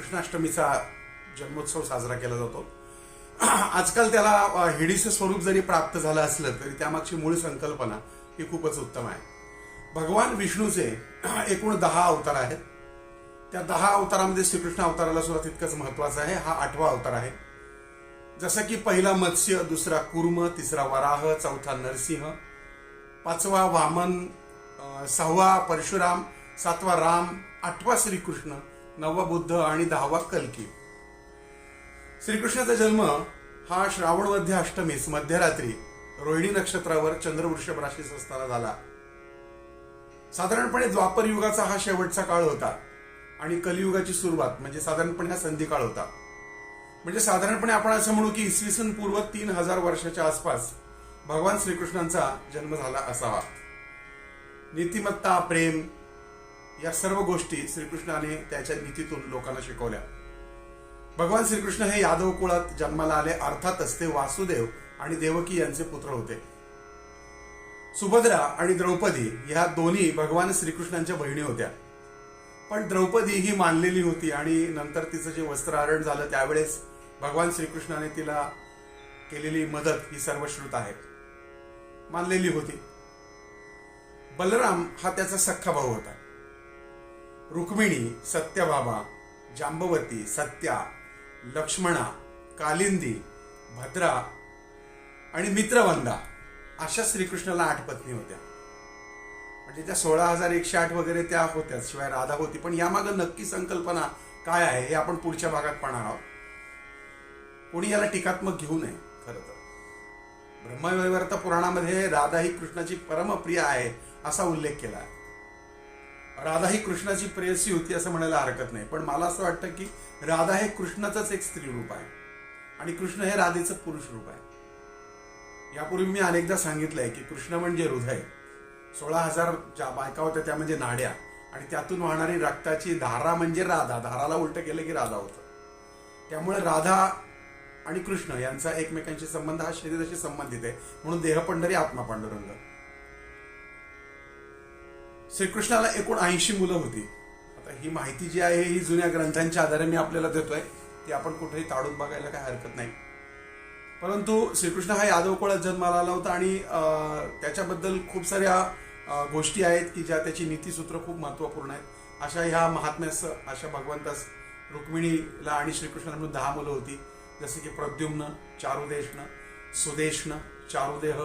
कृष्णाष्टमीचा जन्मोत्सव साजरा केला जातो. आजकाल त्याला हिडीचं स्वरूप जरी प्राप्त झालं असलं तरी त्यामागची मूळ संकल्पना ही खूपच उत्तम आहे. भगवान विष्णूचे एकूण दहा अवतार आहेत. त्या दहा अवतारामध्ये श्रीकृष्ण अवताराला सुद्धा तितकंच महत्वाचं आहे. हा आठवा अवतार आहे. जसं की पहिला मत्स्य दुसरा कुर्म तिसरा वराह चौथा नरसिंह पाचवा वामन सहावा परशुराम सातवा राम आठवा श्रीकृष्ण नववा बुद्ध आणि दहावा कलकी. श्रीकृष्णाचा जन्म हा श्रावण मध्य अष्टमीस मध्यरात्री रोहिणी नक्षत्रावर चंद्रवृषभ असताना झाला. साधारणपणे द्वापर युगाचा हा शेवटचा काळ होता आणि कलियुगाची सुरुवात म्हणजे साधारणपणे हा संधी काळ होता. म्हणजे साधारणपणे आपण असं म्हणू की इसवी सन पूर्व तीन हजार वर्षाच्या आसपास भगवान श्रीकृष्णांचा जन्म झाला असावा. नीतिमत्ता प्रेम या सर्व गोष्टी श्रीकृष्णाने त्याच्या नीतीतून लोकांना शिकवल्या. भगवान श्रीकृष्ण हे यादव कुळात जन्माला आले अर्थातच ते वासुदेव आणि देवकी यांचे पुत्र होते. सुभद्रा आणि द्रौपदी ह्या दोन्ही भगवान श्रीकृष्णांच्या बहिणी होत्या. पण द्रौपदी ही मानलेली होती आणि नंतर तिचं जे वस्त्रहरण झालं त्यावेळेस भगवान श्रीकृष्णाने तिला केलेली मदत ही सर्वश्रुत आहे. मानलेली होती. बलराम हा त्याचा सख्खा भाऊ होता. रुक्मिणी सत्यभामा जांबवती सत्या लक्ष्मणा कालिंदी भद्रा आणि मित्रवंदा अशा श्रीकृष्णाला आठ पत्नी होत्या. म्हणजे त्या सोळा हजार एकशे आठ वगैरे त्या होत्या शिवाय राधा होती. पण यामागं नक्की संकल्पना काय आहे हे आपण पुढच्या भागात पाहणार आहोत. कोणी याला टीकात्मक घेऊ नये खरं तर. ब्रह्मवैवर्त पुराणामध्ये राधा ही कृष्णाची परमप्रिय आहे असा उल्लेख केला आहे. राधा ही कृष्णाची प्रेयसी होती असं म्हणायला हरकत नाही. पण मला असं वाटतं की राधा हे कृष्णाचंच एक स्त्री रूप आहे. आणि कृष्ण हे राधेचं पुरुष रूप आहे. यापूर्वी मी अनेकदा सांगितलंय की कृष्ण म्हणजे हृदय. सोळा हजार ज्या बायका होत्या त्या म्हणजे नाड्या. आणि त्यातून वाहणारी रक्ताची धारा म्हणजे राधा. धाराला उलट केलं की राधा होतं. त्यामुळे राधा आणि कृष्ण यांचा एकमेकांशी संबंध हा शरीराशी संबंधित आहे. म्हणून देह पंढरी आत्मा पांडुरंग. श्रीकृष्णाला एकूण ऐंशी मुलं होती. आता ही माहिती जी आहे ही जुन्या ग्रंथांच्या आधारे मी आपल्याला देतोय. ती आपण कुठेही ताडून बघायला काही हरकत नाही. परंतु श्रीकृष्ण हा यादव कुळात जन्माला आला होता आणि त्याच्याबद्दल खूप साऱ्या गोष्टी आहेत की ज्या त्याची नीतीसूत्र खूप महत्त्वपूर्ण आहेत. अशा ह्या महात्म्यास अशा भगवंतास रुक्मिणीला आणि श्रीकृष्णाला म्हणून दहा मुलं होती. जसे की प्रद्युम्न चारुदेशण सुदेशण चारुदेह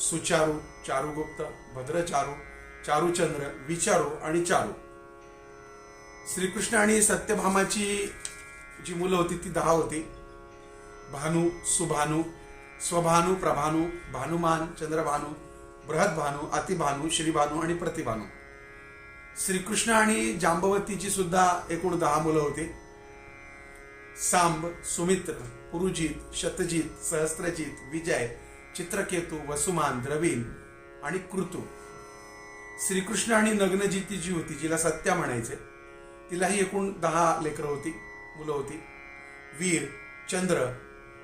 सुचारू चारुगुप्त भद्रचारू चारुचंद्र विचारू आणि चारू श्रीकृष्ण आणि सत्यभामाची जी मुलं होती ती दहा होती. भानू सुभानू स्वभानू प्रभानू भानुमान चंद्रभानू बृहदभानू अतिभानू श्रीभानू आणि प्रतिभानू. श्रीकृष्ण आणि जांबवतीची सुद्धा एकूण दहा मुलं होती. सांब सुमित्र पुरुजित शतजित सहस्त्रजित विजय चित्रकेतू वसुमान द्रवीन आणि कृतू. श्रीकृष्ण आणि नग्नजिती जी होती जिला सत्या म्हणायचे तिलाही एकूण दहा लेकरं होती मुलं होती. वीर चंद्र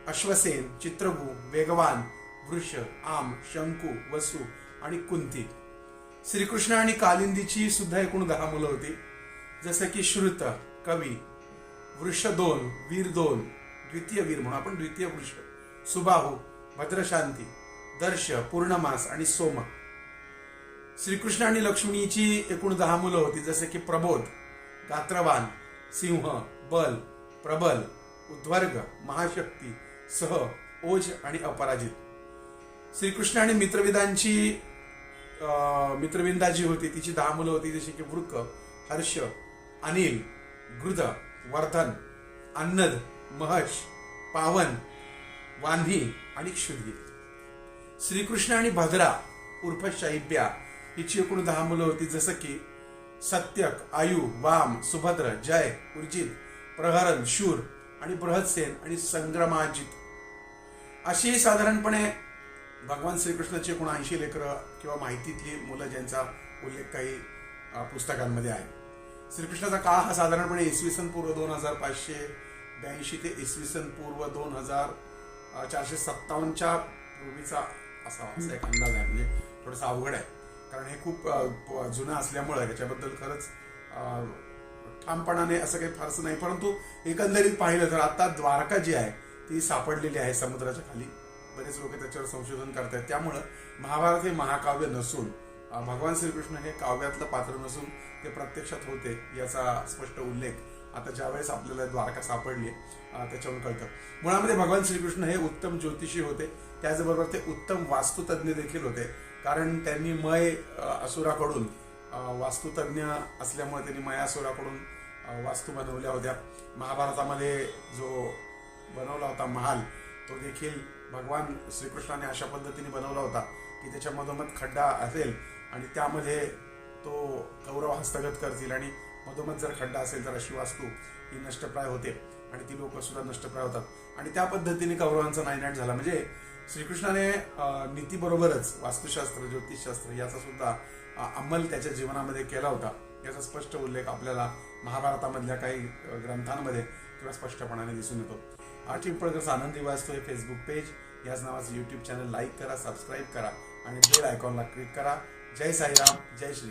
अश्वसेन चित्रभू वेगवान वृष आम शंकू वसु आणि कुंती. श्रीकृष्ण आणि कालिंदीची सुद्धा एकूण दहा मुलं होती. जसं की श्रुत कवी वृष दोन वीर दोन द्वितीय वीर म्हणून आपण द्वितीय वृष सुबाहू भद्रशांती दर्श पूर्णमास आणि सोम. श्रीकृष्ण आणि लक्ष्मीची एकूण दहा मुलं होती जसे की प्रबोध गात्रवान सिंह बल प्रबल उद्वर्ग महाशक्ती सह ओज आणि अपराजित. श्रीकृष्ण आणि मित्रविदांची अं, मित्रविंदा जी होती तिची दहा मुलं होती जशी की वृक हर्ष अनिल गृद वर्धन अन्नद महर्ष पावन वान्ही आणि क्षुद्गी. श्रीकृष्ण आणि भद्रा उर्फ शैब्या हिची एकूण दहा मुलं होती जसं की सत्यक आयु वाम सुभद्र जय उर्जित प्रहरण शूर आणि बृहदसेन आणि संग्रमाजित. अशी साधारणपणे भगवान श्रीकृष्णाची एकूण ऐंशी लेकरं किंवा माहितीतली मुलं ज्यांचा उल्लेख काही पुस्तकांमध्ये आहे. श्रीकृष्णाचा काळ हा साधारणपणे इसवी सन पूर्व दोन हजार पाचशे ब्याऐंशी ते इसवी सन पूर्व दोन हजार चारशे सत्तावन्नच्या पूर्वीचा असा असा एक अंदाज आहे. म्हणजे थोडासा अवघड आहे. कारण हे खूप जुनं असल्यामुळं ह्याच्याबद्दल खरंच ठामपणाने असं काही फारसं नाही. परंतु एकंदरीत पाहिलं तर आता द्वारका जी आहे ती सापडलेली आहे समुद्राच्या खाली. बरेच लोक त्याच्यावर संशोधन करतात त्यामुळं महाभारत हे महाकाव्य नसून भगवान श्रीकृष्ण हे काव्यातलं पात्र नसून ते प्रत्यक्षात होते याचा स्पष्ट उल्लेख आता ज्यावेळेस आपल्याला द्वारका सापडली अं, त्याच्यावरून कळतं. मुळामध्ये भगवान श्रीकृष्ण हे उत्तम ज्योतिषी होते. त्याचबरोबर ते उत्तम वास्तुतज्ञ देखील होते. कारण त्यांनी मय असुराकडून वास्तुतज्ञ असल्यामुळे त्यांनी मयासुराकडून अं, वास्तू बनवल्या होत्या. महाभारतामध्ये जो बनवला होता महाल तो देखील भगवान श्रीकृष्णाने अशा पद्धतीने बनवला होता की त्याच्या मधोमध खड्डा असेल आणि त्यामध्ये तो कौरव हस्तगत करतील आणि मधोमध जर खड्डा असेल तर अशी वास्तू ही नष्टप्राय होते आणि ती लोकसुद्धा नष्टप्राय होतात. आणि त्या पद्धतीने कौरवांचा नायनाट झाला. म्हणजे श्रीकृष्णाने नीतीबरोबरच वास्तुशास्त्र ज्योतिषशास्त्र याचा सुद्धा अंमल त्याच्या जीवनामध्ये केला होता. याचा स्पष्ट उल्लेख आपल्याला महाभारतामधल्या काही ग्रंथांमध्ये किंवा स्पष्टपणाने दिसून येतो. आठ पिंपळकरचा आनंदी वाचतो हे फेसबुक पेज याच नावाचं यूट्यूब चॅनल लाईक करा सबस्क्राईब करा आणि बेल आयकॉनला क्लिक करा. जय साईराम जय श्री